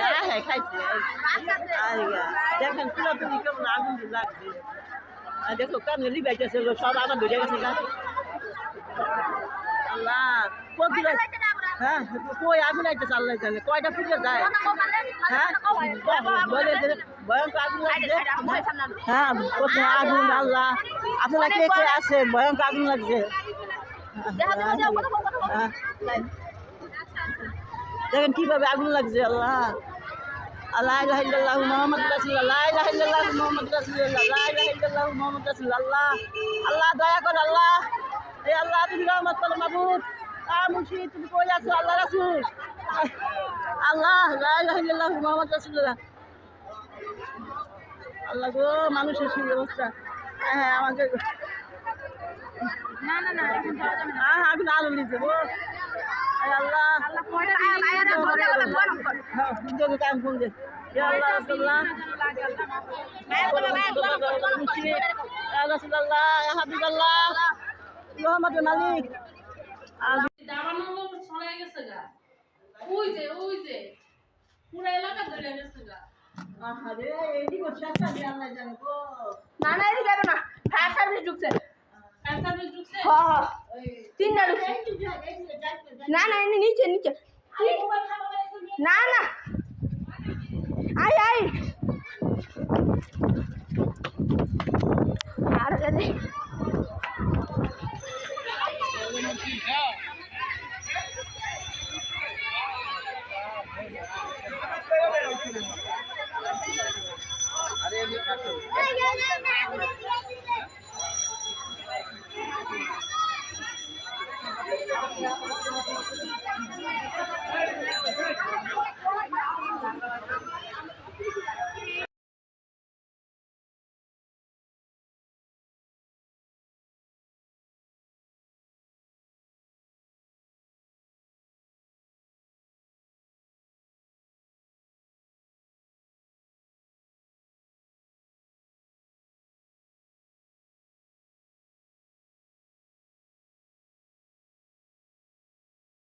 হ্যাঁ হ্যাঁ খাইছি আইয়া দেখেন পুরো তুমি কেমন আগুন লাগছে আর দেখো কেমন লিবাইতেছে সব আবার ধরে গেছে গা আল্লাহ কত হ্যাঁ কই আগুন আইতেছে আল্লাহ জানে কয়টা ফুটে যায় হ্যাঁ ভয়ঙ্কর আগুন লাগছে হ্যাঁ কোথায় আগুন আল্লাহ আপনারা কে কে আছে ভয়ঙ্কর আগুন লাগছে হ্যাঁ দেখেন কীভাবে আগুন লাগছে আল্লাহ। আল্লাহ ইল্লাল্লাহ মুহাম্মদ ইলাহা ইল্লাল্লাহ মুহাম্মদ ইলাহা ইল্লাল্লাহ মুহাম্মদ রাসূলুল্লাহ। আল্লাহ আল্লাহ দয়া কর আল্লাহ। এই আল্লাহ তুমি রহমত করো মাবুদ। আ মুর্শিদ তুমি কই আছো? আল্লাহ রাসূল। আল্লাহ লা ইলাহা ইল্লাল্লাহ মুহাম্মদ রাসূলুল্লাহ। আল্লাহ গো মানুষের সেই অবস্থা? হ্যাঁ হ্যাঁ আমাকে না না না এখন হ্যাঁ আগুন আলো নিতে গো হ্যাঁ ইয়া ওই যে ওই যে পুরো এলাকা ধরে গেছে গা আরে এইদিকে শেষটা দিয়ে আল্লাহ জানে গো। না না এদিকে যাবে না। ফায়ার সার্ভিস ঢুকছে। ক্যান্সার ঢুকছে? হ্যাঁ। হ্যাঁ তিনটা ঢুকছে না না এনে নিচে নিচে না না আই আই আর জানি আরে